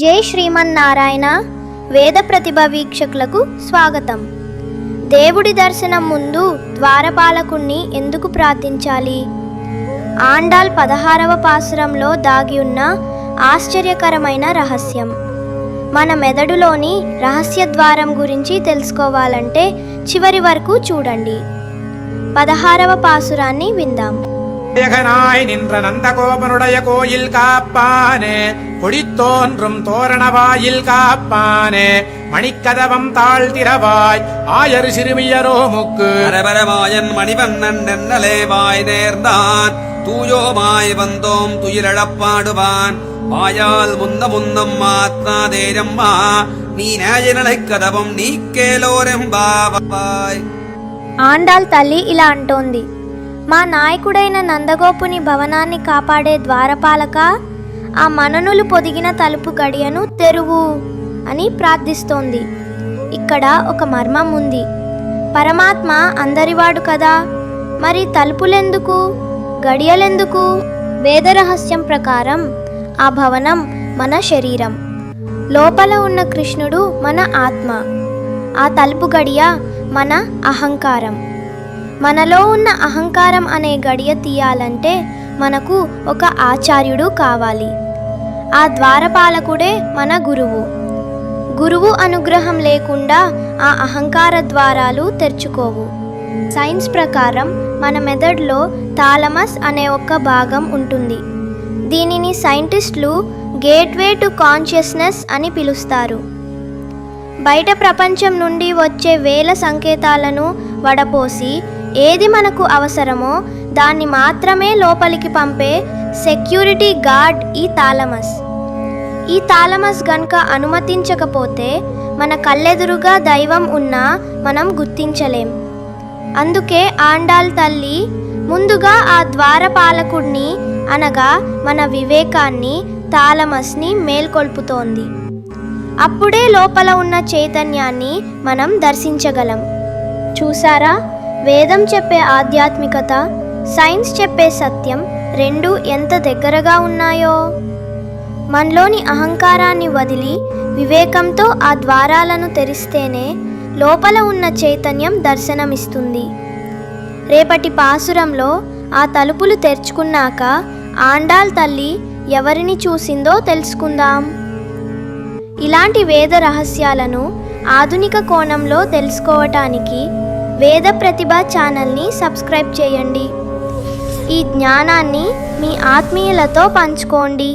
జై శ్రీమన్నారాయణ వేద ప్రతిభ వీక్షకులకు స్వాగతం. దేవుడి దర్శనం ముందు ద్వారపాలకుణ్ణి ఎందుకు ప్రార్థించాలి? ఆండాల్ పదహారవ పాసురంలో దాగి ఉన్న ఆశ్చర్యకరమైన రహస్యం. మన మెదడులోని రహస్య ద్వారం గురించి తెలుసుకోవాలంటే చివరి వరకు చూడండి. పదహారవ పాసురాన్ని విందాం. ஏகனாய் நின்ற நந்தகோபனுடைய கோயில் காப்பானே கொடித்தோன்றும் தோரண வாயில் காப்பானே மணிக்கதவம் தாழ்த்திரவாய் ஆயர் சிறுமியரோ முக்கு பரபரமாயன் மணிவண்ணன் நென்னலே வாய் நேர்ந்தான் தூயோமாய் வந்தோம் துயிலழப்பாடுவான் வாயால் முந்த முந்தம் ஆத்மாதேரம்மா நீ நேயனலை கதவம் நீக்கேலோரெம்பாவாய் ఆండాల్ తల్లి ఇలా అంటోంది మా నాయకుడైన నందగోపుని భవనాన్ని కాపాడే ద్వారపాలక ఆ మననులు పొదిగిన తలుపు గడియను తెరువు అని ప్రార్థిస్తోంది. ఇక్కడ ఒక మర్మం ఉంది. పరమాత్మ అందరివాడు కదా. మరి తలుపులెందుకు? గడియలెందుకు? వేదరహస్యం ప్రకారం ఆ భవనం మన శరీరం. లోపల ఉన్న కృష్ణుడు మన ఆత్మ. ఆ తలుపు గడియ మన అహంకారం. మనలో ఉన్న అహంకారం అనే గడియ తీయాలంటే మనకు ఒక ఆచార్యుడు కావాలి. ఆ ద్వారపాలకుడే మన గురువు. గురువు అనుగ్రహం లేకుండా ఆ అహంకార ద్వారాలు తెరుచుకోవు. సైన్స్ ప్రకారం మన మెదడులో థాలమస్ అనే ఒక భాగం ఉంటుంది. దీనిని సైంటిస్టులు గేట్వే టు కాన్షియస్నెస్ అని పిలుస్తారు. బయట ప్రపంచం నుండి వచ్చే వేల సంకేతాలను వడపోసి ఏది మనకు అవసరమో దాన్ని మాత్రమే లోపలికి పంపే సెక్యూరిటీ గార్డ్ ఈ తాలమస్ ఈ తాలమస్ గనుక అనుమతించకపోతే మన కళ్ళెదురుగా దైవం ఉన్నా మనం గుర్తించలేం. అందుకే ఆండాల్ తల్లి ముందుగా ఆ ద్వారపాలకుడిని అనగా మన వివేకాన్ని తాలమస్ని మేల్కొల్పుతోంది. అప్పుడే లోపల ఉన్న చైతన్యాన్ని మనం దర్శించగలం. చూసారా వేదం చెప్పే ఆధ్యాత్మికత సైన్స్ చెప్పే సత్యం రెండు ఎంత దగ్గరగా ఉన్నాయో? మనలోని అహంకారాన్ని వదిలి వివేకంతో ఆ ద్వారాలను తెరిస్తేనే లోపల ఉన్న చైతన్యం దర్శనమిస్తుంది. రేపటి పాసురంలో ఆ తలుపులు తెరుచుకున్నాక ఆండాల్ తల్లి ఎవరిని చూసిందో తెలుసుకుందాం. ఇలాంటి వేద రహస్యాలను ఆధునిక కోణంలో తెలుసుకోవటానికి వేద ప్రతిభ ఛానల్ని సబ్స్క్రైబ్ చేయండి. ఈ జ్ఞానాన్ని మీ ఆత్మీయులతో పంచుకోండి.